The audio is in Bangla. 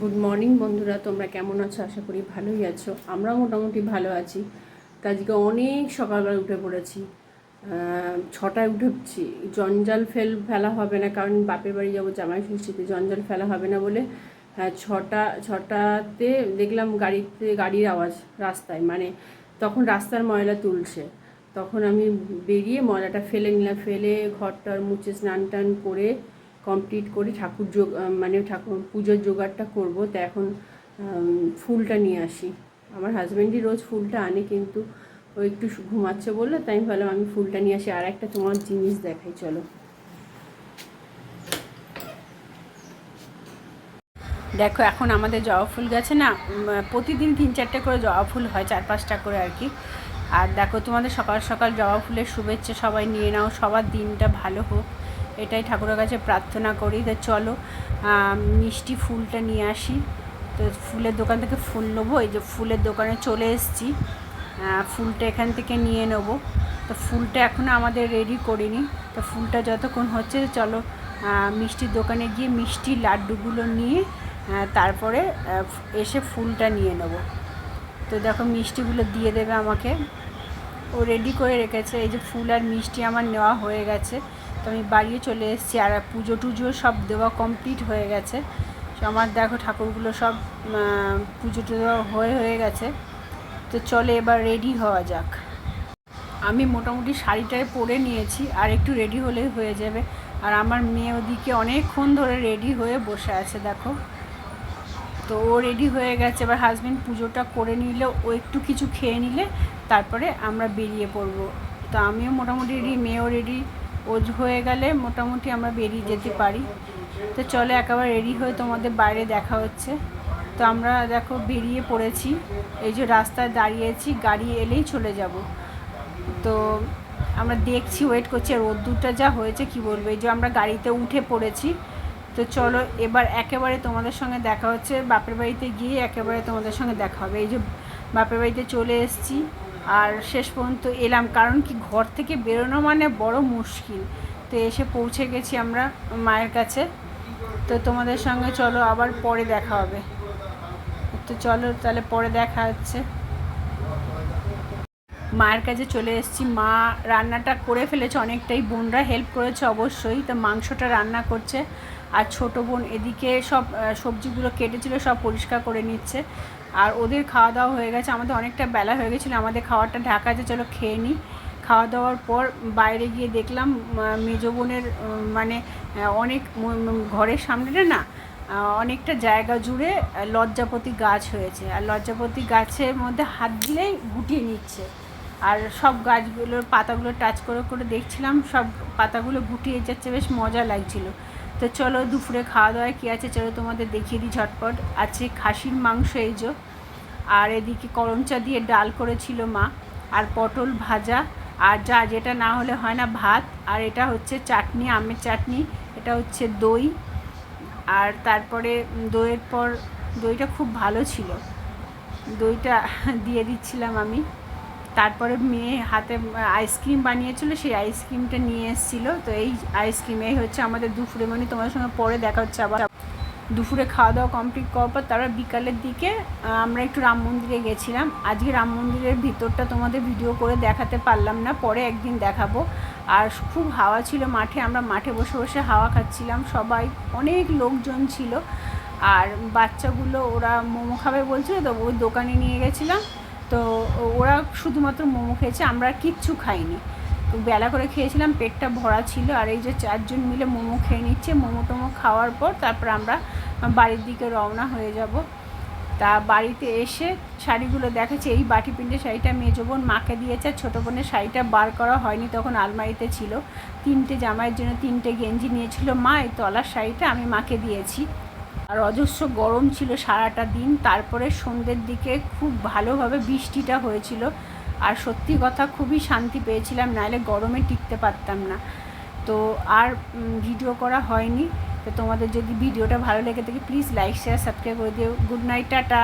গুড মর্নিং বন্ধুরা, তোমরা কেমন আছো? আশা করি ভালোই আছো। আমরাও মোটামুটি ভালো আছি। আজকে অনেক সকালবেলা উঠে পড়েছি। ছটায় উঠেছি। জঞ্জাল ফেল, ফেলা হবে না, কারণ বাপের বাড়ি যাব জামাই ষষ্ঠীতে জঞ্জাল ফেলা হবে না বলে হ্যাঁ ছটা, ছটাতে দেখলাম গাড়িতে, গাড়ির আওয়াজ রাস্তায়। মানে তখন রাস্তার ময়লা তুলছে। তখন আমি বেরিয়ে ময়লাটা ফেলে নিলাম। ফেলে ঘরটার মুছে স্নান টান করে কমপ্লিট করে, ঠাকুর যোগ মানে ঠাকুর পুজোর জোগাড়টা করব, তো এখন ফুলটা নিয়ে আসি। আমার হাজব্যান্ডই রোজ ফুলটা আনে, কিন্তু ও একটু ঘুমাচ্ছে বলল, তাই আমি ভাবলাম আমি ফুলটা নিয়ে আসি, আর একটা তোমার জিনিস দেখাই, চলো। দেখো, এখন আমাদের জবা ফুল গাছে না প্রতিদিন তিন চারটে করে জবা ফুল হয়, চার পাঁচটা করে আর কি। আর দেখো, তোমাদের সকাল সকাল জবা ফুলের শুভেচ্ছা সবাই নিয়ে নাও, সবার দিনটা ভালো হোক। এটাই ঠাকুরের কাছে প্রার্থনা করি তো চলো মিষ্টি ফুলটা নিয়ে আসি। তো ফুলের দোকান থেকে ফুল নেব, এই যে ফুলের দোকানে চলে এসেছি। ফুলটা এখান থেকে নিয়ে নেব। তো ফুলটা এখনও আমাদের রেডি করিনি। তো ফুলটা যতক্ষণ হচ্ছে চলো মিষ্টির দোকানে গিয়ে মিষ্টি লাড্ডুগুলো নিয়ে তারপরে এসে ফুলটা নিয়ে নেব। তো দেখো মিষ্টিগুলো দিয়ে দেবে আমাকে। ও রেডি করে রেখেছে। এই যে ফুল আর মিষ্টি আমার নেওয়া হয়ে গেছে। তো আমি বাড়িও চলে এসেছি আর পুজো টুজো সব দেওয়া কমপ্লিট হয়ে গেছে। তো আমার দেখো ঠাকুরগুলো সব পুজো টুজো হয়ে হয়ে গেছে। তো চলে এবার রেডি হওয়া যাক। আমি মোটামুটি শাড়িটায় পরে নিয়েছি, আর একটু রেডি হলেই হয়ে যাবে। আর আমার মেয়ে ওদিকে অনেকক্ষণ ধরে রেডি হয়ে বসে আছে, দেখো। তো ও রেডি হয়ে গেছে, এবার হাজব্যান্ড পুজোটা করে নিলে ও একটু কিছু খেয়ে নিলে, তারপরে আমরা বেরিয়ে পড়ব। তো আমিও মোটামুটি রেডি মেয়েও রেডি ও হয়ে গেলে মোটামুটি আমরা বেরিয়ে যেতে পারি। তো চলো একেবারে রেডি হয়ে তোমাদের বাইরে দেখা হচ্ছে। তো আমরা দেখো বেরিয়ে পড়েছি। এই যে রাস্তায় দাঁড়িয়েছি, গাড়ি এলেই চলে যাব। তো আমরা দেখছি ওয়েট করছি, আর রোদ্দুরটা যা হয়েছে কি বলব? এই যে আমরা গাড়িতে উঠে পড়েছি। তো চলো এবার একেবারে তোমাদের সঙ্গে দেখা হচ্ছে। বাপের বাড়িতে গিয়ে একেবারে তোমাদের সঙ্গে দেখা হবে। এই যে বাপের বাড়িতে চলে এসেছি। আর শেষ পর্যন্ত এলাম। কারণ কি, ঘর থেকে বেরোনো মানে বড় মুশকিল। তো এসে পৌঁছে গেছি আমরা মায়ের কাছে। তো তোমাদের সঙ্গে চলো, আবার পরে দেখা হবে। তো চলো, তাহলে পরে দেখা হচ্ছে। মায়ের কাছে চলে এসেছি। মা রান্নাটা করে ফেলেছে অনেকটাই। বোনরা হেল্প করেছে অবশ্যই। তো মাংসটা রান্না করছে। আর ছোট বোন এদিকে সব সবজিগুলো কেটেছিল, সব পরিষ্কার করে নিচ্ছে। আর ওদের খাওয়া দাওয়া হয়ে গেছে। আমাদের অনেকটা বেলা হয়ে গেছিল। আমাদের খাবারটা ঢাকা আছে, চলো খেয়ে নিই খাওয়া দাওয়ার পর বাইরে গিয়ে দেখলাম মেজো বোনের মানে অনেক ঘরের সামনেটা না অনেকটা জায়গা জুড়ে লজ্জাপতি গাছ হয়েছে। আর লজ্জাপতি গাছের মধ্যে হাত দিলেই গুটিয়ে নিচ্ছে। আর সব গাছগুলোর পাতাগুলো টাচ করে করে দেখছিলাম, সব পাতাগুলো গুটিয়ে যাচ্ছে, বেশ মজা লাগছিল। তো চলো দুপুরে খাওয়া দাওয়ায় কী আছে চলো তোমাদের দেখিয়ে দিই ঝটপট। আছে খাসির মাংস এই যে, আর এদিকে করমচা দিয়ে ডাল করেছিল মা, আর পটল ভাজা, আর যা যেটা না হলে হয় না ভাত, আর এটা হচ্ছে চাটনি, আমের চাটনি, এটা হচ্ছে দই, আর তারপরে দইয়ের পর দইটা খুব ভালো ছিল। দইটা দিয়ে দিচ্ছিলাম আমি। তারপরে মেয়ে হাতে আইসক্রিম বানিয়েছিল, সেই আইসক্রিমটা নিয়ে এসেছিল। তো এই আইসক্রিমে হচ্ছে আমাদের দুপুরে। মানে তোমাদের সঙ্গে পরে দেখা হচ্ছে আবার। দুপুরে খাওয়া দাওয়া কমপ্লিট করার পর তারপর বিকালের দিকে আমরা একটু রাম মন্দিরে গেছিলাম। আজকে রাম মন্দিরের ভিতরটা তোমাদের ভিডিও করে দেখাতে পারলাম না, পরে একদিন দেখাবো। আর খুব হাওয়া ছিল মাঠে, আমরা মাঠে বসে বসে হাওয়া খাচ্ছিলাম। সবাই, অনেক লোকজন ছিল। আর বাচ্চাগুলো, ওরা মোমো খাবে বলছিল, তো ওই দোকানে নিয়ে গেছিলাম। তো ওরা শুধুমাত্র মোমো খেয়েছে, আমরা কিচ্ছু খাইনি। তো বেলা করে খেয়েছিলাম, পেটটা ভরা ছিল, আর এই যে চারজন মিলে মোমো খেয়ে নিচ্ছে, মোমো টোমো খাওয়ার পর তারপর আমরা বাড়ির দিকে রওনা হয়ে যাব। তা বাড়িতে এসে শাড়িগুলো দেখাচ্ছে, এই বাটি প্রিন্টের শাড়িটা মেজো বোন মাকে দিয়েছে ছোটো বোনের শাড়িটা বার করা হয়নি, তখন আলমারিতে ছিল। তিনটে জামাইয়ের জন্য তিনটে গেঞ্জি নিয়েছিল, মা এই তলার শাড়িটা আমি মাকে দিয়েছি। আর অজস্র গরম ছিল সারাটা দিন। তারপরে সন্ধ্যের দিকে খুব ভালোভাবে বৃষ্টিটা হয়েছিল। আর সত্যি কথা খুবই শান্তি পেয়েছিলাম নাহলে গরমে টিকতে পারতাম না। তো আর ভিডিও করা হয়নি। তো তোমাদের যদি ভিডিওটা ভালো লেগে থাকে প্লিজ লাইক শেয়ার সাবস্ক্রাইব করে দিও। Good night tata.